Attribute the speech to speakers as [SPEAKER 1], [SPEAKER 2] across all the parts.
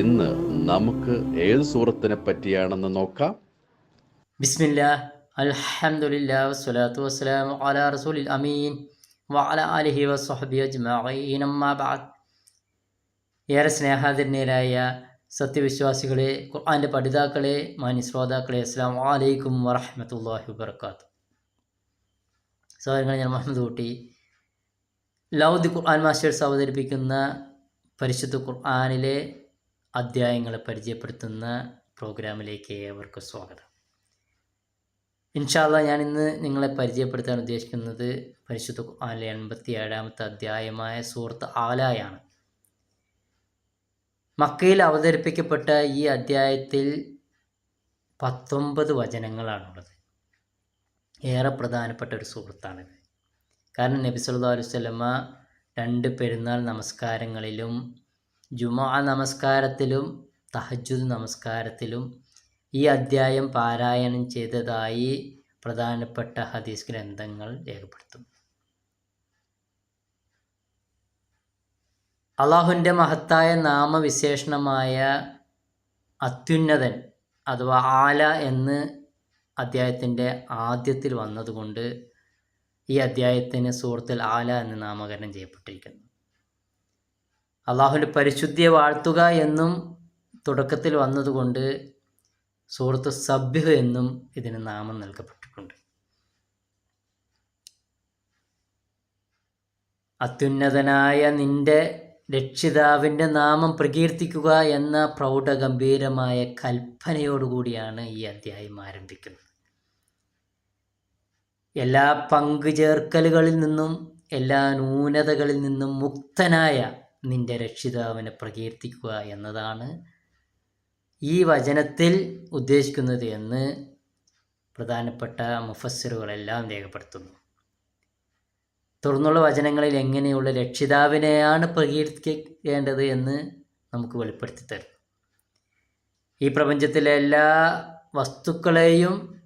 [SPEAKER 1] ഇന്ന് നമുക്ക് ഏത് സൂറത്തിനെ പറ്റിയാണെന്ന് നോക്കാം?
[SPEAKER 2] ബിസ്മില്ല അൽഹംദുലില്ലാ വസ്സലാത്തു വസ്സലാമു അലാ റസൂലിൽ അമീൻ വഅല ആലിഹി വസ്വഹബി അജ്മഈൻ. അമ്മാ ബഅദ്. ഏറെ സ്നേഹാധന്യരായ സത്യവിശ്വാസികളെ ഖുർആന്റെ പഠിതാക്കളെ മാന്യ ശ്രോതാക്കളെ അസ്സാം വലൈക്കും വറഹമത്തല്ലാഹി വബർക്കാത്തു സഹോദരങ്ങൾ ഞാൻ മുഹമ്മദ് കുട്ടി. ലൗദ് ഖുർആൻ മാസ്റ്റേഴ്സ് അവതരിപ്പിക്കുന്ന പരിശുദ്ധ ഖുർആനിലെ അധ്യായങ്ങളെ പരിചയപ്പെടുത്തുന്ന പ്രോഗ്രാമിലേക്ക് ഏവർക്കും സ്വാഗതം. ഇൻഷാല്ല ഞാൻ ഇന്ന് നിങ്ങളെ പരിചയപ്പെടുത്താൻ ഉദ്ദേശിക്കുന്നത് പരിശുദ്ധ ഖുർആനിലെ എൺപത്തി ഏഴാമത്തെ അധ്യായമായ സൂറത്ത് ആലായാണ്. മക്കയിൽ അവതരിപ്പിക്കപ്പെട്ട ഈ അധ്യായത്തിൽ പത്തൊമ്പത് വചനങ്ങളാണുള്ളത്. ഏറെ പ്രധാനപ്പെട്ട ഒരു സുഹൃത്താണിത് കാരണം നബി സല്ലല്ലാഹു അലൈഹി വസല്ലമ രണ്ട് പെരുന്നാൾ നമസ്കാരങ്ങളിലും ജുമാ നമസ്കാരത്തിലും തഹജുദ് നമസ്കാരത്തിലും ഈ അദ്ധ്യായം പാരായണം ചെയ്തതായി പ്രധാനപ്പെട്ട ഹദീസ് ഗ്രന്ഥങ്ങൾ രേഖപ്പെടുത്തും. അള്ളാഹുവിന്റെ മഹത്തായ നാമവിശേഷണമായ അത്യുന്നതൻ അഥവാ ആല എന്ന് അദ്ധ്യായത്തിന്റെ ആദ്യത്തിൽ വന്നതുകൊണ്ട് ഈ അദ്ധ്യായത്തിന് സുഹൃത്തിൽ ആല എന്ന് നാമകരണം ചെയ്യപ്പെട്ടിരിക്കുന്നു. അള്ളാഹുവിന്റെ പരിശുദ്ധിയെ വാഴ്ത്തുക എന്നും തുടക്കത്തിൽ വന്നതുകൊണ്ട് സുഹൃത്ത് സബ്യഹ് എന്നും ഇതിന് നാമം നൽകപ്പെട്ടിട്ടുണ്ട്. അത്യുന്നതനായ നിന്റെ രക്ഷിതാവിന്റെ നാമം പ്രകീർത്തിക്കുക എന്ന പ്രൗഢഗംഭീരമായ കൽപ്പനയോടുകൂടിയാണ് ഈ അധ്യായം ആരംഭിക്കുന്നത്. എല്ലാ പങ്കുചേർക്കലുകളിൽ നിന്നും എല്ലാ ന്യൂനതകളിൽ നിന്നും മുക്തനായ നിന്റെ രക്ഷിതാവിനെ പ്രകീർത്തിക്കുക എന്നതാണ് ഈ വചനത്തിൽ ഉദ്ദേശിക്കുന്നത് എന്ന് പ്രധാനപ്പെട്ട മുഫസ്സിറുകളെല്ലാം രേഖപ്പെടുത്തുന്നു. തുടർന്നുള്ള വചനങ്ങളിൽ എങ്ങനെയുള്ള രക്ഷിതാവിനെയാണ് പ്രകീർത്തിക്കേണ്ടത് എന്ന് നമുക്ക് വെളിപ്പെടുത്തി തരും. ഈ പ്രപഞ്ചത്തിലെ എല്ലാ വസ്തുക്കളെയും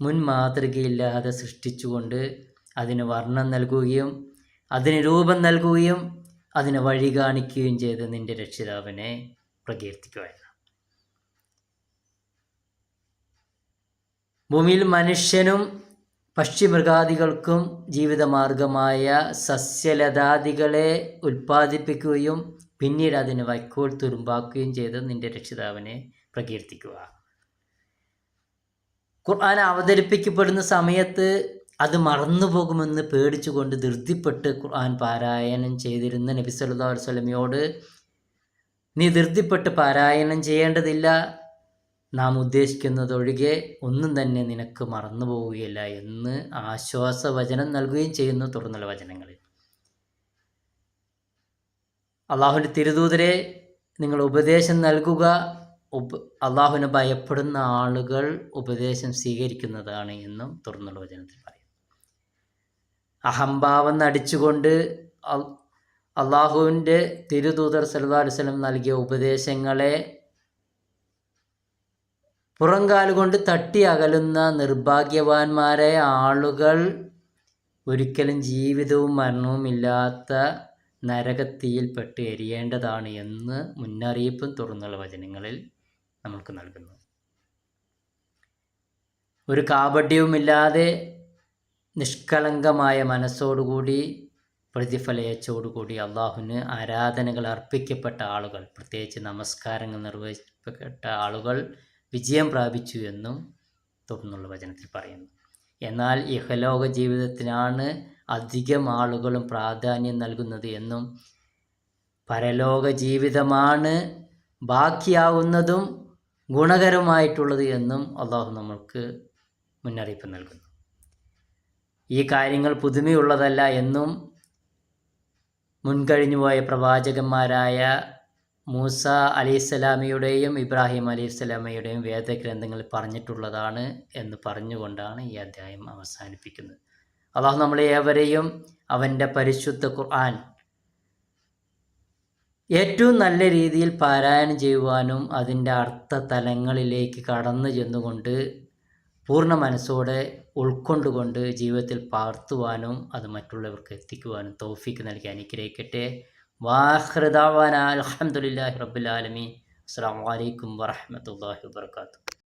[SPEAKER 2] മുൻ മാതൃകയില്ലാതെ സൃഷ്ടിച്ചുകൊണ്ട് അതിന് വർണം നൽകുകയും അതിന് രൂപം നൽകുകയും അതിന് വഴി കാണിക്കുകയും ചെയ്ത് നിന്റെ രക്ഷിതാവിനെ പ്രകീർത്തിക്കുമായിരുന്നു. ഭൂമിയിൽ മനുഷ്യനും പക്ഷിമൃഗാദികൾക്കും ജീവിതമാർഗമായ സസ്യലതാദികളെ ഉൽപ്പാദിപ്പിക്കുകയും പിന്നീട് അതിന് വൈക്കോൽ തുരുമ്പാക്കുകയും ചെയ്ത് നിന്റെ രക്ഷിതാവിനെ പ്രകീർത്തിക്കുക. ഖുർആൻ അവതരിപ്പിക്കപ്പെടുന്ന സമയത്ത് അത് മറന്നു പോകുമെന്ന് പേടിച്ചുകൊണ്ട് ധൃതിപ്പെട്ട് ഖുർആൻ പാരായണം ചെയ്തിരുന്ന നബി സല്ലല്ലാഹു അലൈഹി വസല്ലമയോട് നീ ധൃതിപ്പെട്ട് പാരായണം ചെയ്യേണ്ടതില്ല. നാം ഉദ്ദേശിക്കുന്നതൊഴികെ ഒന്നും തന്നെ നിനക്ക് മറന്നു പോവുകയില്ല എന്ന് ആശ്വാസവചനം നൽകുകയും ചെയ്യുന്നു തുടർന്നുള്ള വചനങ്ങളിൽ. അള്ളാഹുവിന്റെ തിരുദൂതരെ നിങ്ങൾ ഉപദേശം നൽകുക. ഉപ അള്ളാഹുവിനെ ഭയപ്പെടുന്ന ആളുകൾ ഉപദേശം സ്വീകരിക്കുന്നതാണ് എന്നും തുറന്നുള്ള വചനത്തിൽ പറയും അഹംഭാവം നടിച്ചുകൊണ്ട് അള്ളാഹുവിന്റെ തിരുദൂതർ അലൈഹി വസല്ലം നൽകിയ ഉപദേശങ്ങളെ പുറംകാലുകൊണ്ട് തട്ടി അകലുന്ന നിർഭാഗ്യവാന്മാരായ ആളുകൾ ഒരിക്കലും ജീവിതവും മരണവും ഇല്ലാത്ത നരകത്തിയിൽപ്പെട്ട് എരിയേണ്ടതാണ് എന്ന് മുന്നറിയിപ്പും തുറന്നുള്ള വചനങ്ങളിൽ നമ്മൾക്ക് നൽകുന്നു. ഒരു കാപട്യവുമില്ലാതെ നിഷ്കളങ്കമായ മനസ്സോടുകൂടി പ്രതിഫലയച്ചോടുകൂടി അള്ളാഹുവിന് ആരാധനകൾ അർപ്പിക്കപ്പെട്ട ആളുകൾ പ്രത്യേകിച്ച് നമസ്കാരങ്ങൾ നിർവഹിക്കപ്പെട്ട ആളുകൾ വിജയം പ്രാപിച്ചു എന്നും തുടർന്നുള്ള വചനത്തിൽ പറയുന്നു. എന്നാൽ ഇഹലോക ജീവിതത്തിനാണ് അധികം ആളുകളും പ്രാധാന്യം നൽകുന്നത് എന്നും പരലോക ജീവിതമാണ് ബാക്കിയാവുന്നതും ഗുണകരമായിട്ടുള്ളത് എന്നും അള്ളാഹു നമ്മൾക്ക് മുന്നറിയിപ്പ് നൽകുന്നു. ഈ കാര്യങ്ങൾ പുതുമയുള്ളതല്ല എന്നും മുൻകഴിഞ്ഞുപോയ പ്രവാചകന്മാരായ മൂസ അലൈഹിസ്സലാമയുടെയും ഇബ്രാഹിം അലൈഹിസ്സലാമയുടെയും വേദഗ്രന്ഥങ്ങൾ പറഞ്ഞിട്ടുള്ളതാണ് എന്ന് പറഞ്ഞുകൊണ്ടാണ് ഈ അധ്യായം അവസാനിപ്പിക്കുന്നത്. അള്ളാഹു നമ്മളെ ഏവരെയും അവന്റെ പരിശുദ്ധ ഖുർആൻ ഏറ്റവും നല്ല രീതിയിൽ പാരായണം ചെയ്യുവാനും അതിന്റെ അർത്ഥ തലങ്ങളിലേക്ക് കടന്നു ചെന്നുകൊണ്ട് പൂർണ മനസ്സോടെ ഉൾക്കൊണ്ടുകൊണ്ട് ജീവിതത്തിൽ പകർത്തുവാനും അത് മറ്റുള്ളവർക്ക് എത്തിക്കുവാനും തോഫിക്ക് നൽകി അനുഗ്രഹിക്കട്ടെ. വാഹൃദാവാന അലഹമുല്ലാ റബുലാലമി അസ്സാം വലൈക്കും വാഹമത്തല്ലാഹി വാത്തു